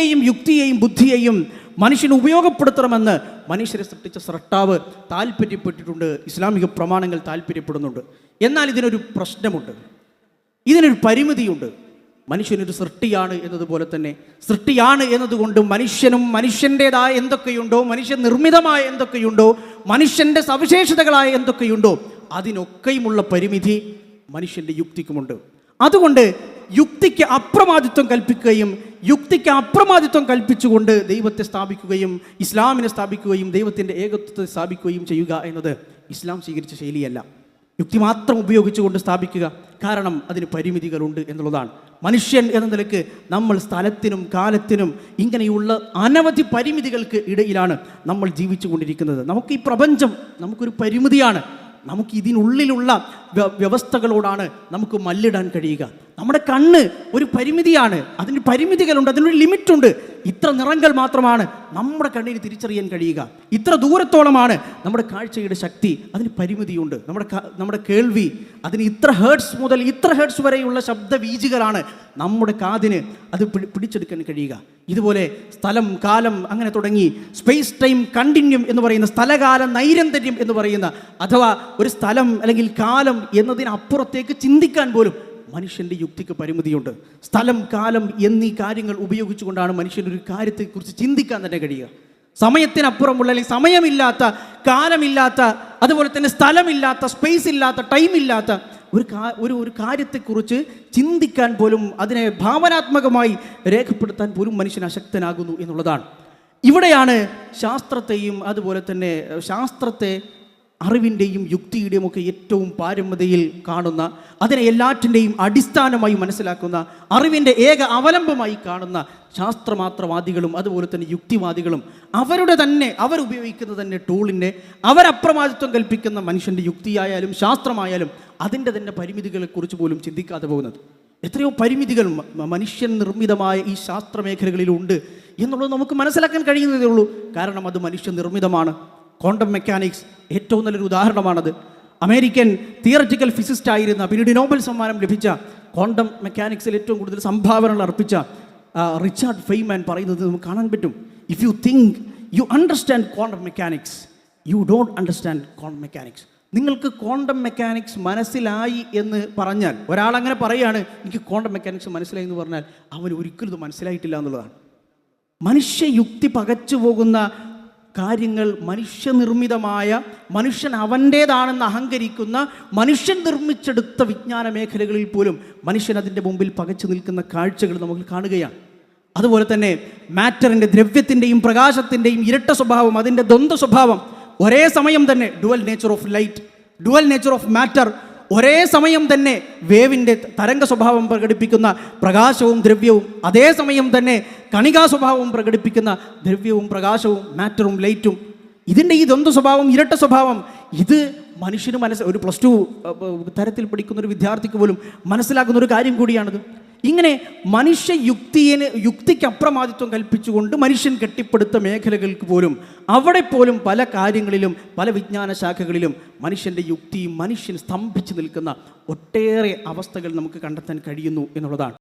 പ്രകൃതിയെയും യുക്തിയെയും ബുദ്ധിയെയും മനുഷ്യന് ഉപയോഗപ്പെടുത്തണമെന്ന് മനുഷ്യരെ സൃഷ്ടിച്ച സ്രഷ്ടാവ് താല്പര്യപ്പെട്ടിട്ടുണ്ട് ഇസ്ലാമിക പ്രമാണങ്ങൾ താല്പര്യപ്പെടുന്നുണ്ട് എന്നാൽ ഇതിനൊരു പ്രശ്നമുണ്ട്. ഇതിനൊരു പരിമിതിയുണ്ട്. മനുഷ്യനൊരു സൃഷ്ടിയാണ് എന്നതുപോലെ തന്നെ. സൃഷ്ടിയാണ് എന്നതുകൊണ്ട് മനുഷ്യനും മനുഷ്യന്റെതായ എന്തൊക്കെയുണ്ടോ മനുഷ്യ നിർമ്മിതമായ എന്തൊക്കെയുണ്ടോ മനുഷ്യന്റെ സവിശേഷതകളായ എന്തൊക്കെയുണ്ടോ അതിനൊക്കെയുമുള്ള പരിമിതി മനുഷ്യന്റെ യുക്തിക്കുമുണ്ട്. അതുകൊണ്ട് യുക്തിക്ക് അപ്രമാദിത്വം കൽപ്പിക്കുകയും യുക്തിക്ക് അപ്രമാദിത്വം കൽപ്പിച്ചുകൊണ്ട് ദൈവത്തെ സ്ഥാപിക്കുകയും ഇസ്ലാമിനെ സ്ഥാപിക്കുകയും ദൈവത്തിന്റെ ഏകത്വത്തെ സ്ഥാപിക്കുകയും ചെയ്യുക എന്നത് ഇസ്ലാം സ്വീകരിച്ച ശൈലിയല്ല. യുക്തി മാത്രം ഉപയോഗിച്ചുകൊണ്ട് സ്ഥാപിക്കുക കാരണം അതിന് പരിമിതികളുണ്ട് എന്നുള്ളതാണ്. മനുഷ്യൻ എന്ന നിലയ്ക്ക് നമ്മൾ സ്ഥലത്തിനും കാലത്തിനും ഇങ്ങനെയുള്ള അനവധി പരിമിതികൾക്ക് ഇടയിലാണ് നമ്മൾ ജീവിച്ചു കൊണ്ടിരിക്കുന്നത് നമുക്ക് ഈ പ്രപഞ്ചം നമുക്കൊരു പരിമിതിയാണ്. നമുക്ക് ഇതിനുള്ളിലുള്ള വ്യവസ്ഥകളോടാണ് നമുക്ക് മല്ലിടാൻ കഴിയുക. നമ്മുടെ കണ്ണ് ഒരു പരിമിതിയാണ്. അതിന് പരിമിതികളുണ്ട് അതിനൊരു ലിമിറ്റുണ്ട്. ഇത്ര നിറങ്ങൾ മാത്രമാണ് നമ്മുടെ കണ്ണിന് തിരിച്ചറിയാൻ കഴിയുക. ഇത്ര ദൂരത്തോളമാണ് നമ്മുടെ കാഴ്ചയുടെ ശക്തി. അതിന് പരിമിതിയുണ്ട്. നമ്മുടെ നമ്മുടെ കേൾവി അതിന് ഇത്ര ഹേർട്സ് മുതൽ ഇത്ര ഹേർട്സ് വരെയുള്ള ശബ്ദവീചികളാണ് നമ്മുടെ കാതിന് അത് പിടി- പിടിച്ചെടുക്കാൻ കഴിയുക. ഇതുപോലെ സ്ഥലം കാലം അങ്ങനെ തുടങ്ങി സ്പേസ് ടൈം കണ്ടിന്യൂം എന്ന് പറയുന്ന സ്ഥലകാല നൈരന്തര്യം എന്ന് പറയുന്ന അഥവാ ഒരു സ്ഥലം അല്ലെങ്കിൽ കാലം എന്നതിനപ്പുറത്തേക്ക് ചിന്തിക്കാൻ പോലും മനുഷ്യന്റെ യുക്തിക്ക് പരിമിതിയുണ്ട്. സ്ഥലം കാലം എന്നീ കാര്യങ്ങൾ ഉപയോഗിച്ചുകൊണ്ടാണ് മനുഷ്യൻ ഒരു കാര്യത്തെക്കുറിച്ച് ചിന്തിക്കാൻ തന്നെ കഴിയുക. സമയത്തിനപ്പുറമുള്ള അല്ലെങ്കിൽ സമയമില്ലാത്ത കാലമില്ലാത്ത അതുപോലെ തന്നെ സ്ഥലമില്ലാത്ത സ്പേസ് ഇല്ലാത്ത ടൈം ഇല്ലാത്ത ഒരു കാ- ഒരു ഒരു കാര്യത്തെക്കുറിച്ച് ചിന്തിക്കാൻ പോലും അതിനെ ഭാവനാത്മകമായി രേഖപ്പെടുത്താൻ പോലും മനുഷ്യൻ അശക്തനാകുന്നു എന്നുള്ളതാണ്. ഇവിടെയാണ് ശാസ്ത്രത്തെയും അതുപോലെ തന്നെ ശാസ്ത്രത്തെ അറിവിന്റെയും യുക്തിയുടെയും ഒക്കെ ഏറ്റവും പാരമ്യതയിൽ കാണുന്ന അതിനെ എല്ലാറ്റിന്റെയും അടിസ്ഥാനമായി മനസ്സിലാക്കുന്ന അറിവിന്റെ ഏക അവലംബമായി കാണുന്ന ശാസ്ത്രമാത്രവാദികളും അതുപോലെ തന്നെ യുക്തിവാദികളും അവരുടെ തന്നെ അവരുപയോഗിക്കുന്ന തന്നെ ടൂളിന്റെ അവരപ്രമാദിത്വം കൽപ്പിക്കുന്ന മനുഷ്യന്റെ യുക്തിയായാലും ശാസ്ത്രമായാലും അതിന്റെ തന്നെ പരിമിതികളെക്കുറിച്ച് പോലും ചിന്തിക്കാതെ പോകുന്നത്. എത്രയോ പരിമിതികൾ മനുഷ്യൻ നിർമ്മിതമായ ഈ ശാസ്ത്ര മേഖലകളിലുണ്ട് എന്നുള്ളത് നമുക്ക് മനസ്സിലാക്കാൻ കഴിയുന്നതേ ഉള്ളൂ. കാരണം അത് മനുഷ്യ നിർമ്മിതമാണ്. ക്വാണ്ടം മെക്കാനിക്സ് ഏറ്റവും നല്ലൊരു ഉദാഹരണമാണത്. അമേരിക്കൻ തിയററ്റിക്കൽ ഫിസിസ്റ്റ് ആയിരുന്ന പിന്നീട് നോബൽ സമ്മാനം ലഭിച്ച ക്വാണ്ടം മെക്കാനിക്സിൽ ഏറ്റവും കൂടുതൽ സംഭാവനകൾ അർപ്പിച്ച റിച്ചാർഡ് ഫെയ്മാൻ പറയുന്നത് നമുക്ക് കാണാൻ പറ്റും. If you think you understand quantum mechanics you don't understand quantum mechanics. നിങ്ങൾക്ക് ക്വാണ്ടം മെക്കാനിക്സ് മനസ്സിലായി എന്ന് പറഞ്ഞാൽ ഒരാളങ്ങനെ പറയുകയാണ് എനിക്ക് ക്വാണ്ടം മെക്കാനിക്സ് മനസ്സിലായി എന്ന് പറഞ്ഞാൽ അവൻ ഒരിക്കലും ഇത് മനസ്സിലായിട്ടില്ല എന്നുള്ളതാണ്. മനുഷ്യയുക്തി പകച്ചു പോകുന്ന കാര്യങ്ങൾ മനുഷ്യനിർമ്മിതമായ മനുഷ്യൻ അവന്റേതാണെന്ന് അഹങ്കരിക്കുന്ന മനുഷ്യൻ നിർമ്മിച്ചെടുത്ത വിജ്ഞാന മേഖലകളിൽ പോലും മനുഷ്യൻ അതിന്റെ മുമ്പിൽ പകച്ചു നിൽക്കുന്ന കാഴ്ചകൾ നമുക്ക് കാണുകയാണ്. അതുപോലെ തന്നെ മാറ്ററിന്റെ ദ്രവ്യത്തിന്റെയും പ്രകാശത്തിന്റെയും ഇരട്ട സ്വഭാവം അതിന്റെ ദ്വന്ദ്വ സ്വഭാവം ഒരേ സമയം തന്നെ dual nature of light dual nature of matter ഒരേ സമയം തന്നെ വേവിന്റെ തരംഗ സ്വഭാവം പ്രകടിപ്പിക്കുന്ന പ്രകാശവും ദ്രവ്യവും അതേസമയം തന്നെ കണികാ സ്വഭാവം പ്രകടിപ്പിക്കുന്ന ദ്രവ്യവും പ്രകാശവും മാറ്ററും ലൈറ്റും. ഇതിന്റെ ഈ ദ്വന്ദ്വ സ്വഭാവം ഇരട്ട സ്വഭാവം ഇത് മനുഷ്യന് മനസ്സ് ഒരു പ്ലസ് ടു തരത്തിൽ പഠിക്കുന്ന ഒരു വിദ്യാർത്ഥിക്ക് പോലും മനസ്സിലാക്കുന്ന ഒരു കാര്യം കൂടിയാണിത്. ഇങ്ങനെ മനുഷ്യ യുക്തിയെ യുക്തിക്ക് അപ്രമാദിത്വം കൽപ്പിച്ചുകൊണ്ട് മനുഷ്യൻ കെട്ടിപ്പടുത്ത മേഖലകൾക്ക് പോലും അവിടെ പോലും പല കാര്യങ്ങളിലും പല വിജ്ഞാന ശാഖകളിലും മനുഷ്യന്റെ യുക്തിയും മനുഷ്യൻ സ്തംഭിച്ചു നിൽക്കുന്ന ഒട്ടേറെ അവസ്ഥകൾ നമുക്ക് കണ്ടെത്താൻ കഴിയുന്നു എന്നുള്ളതാണ്.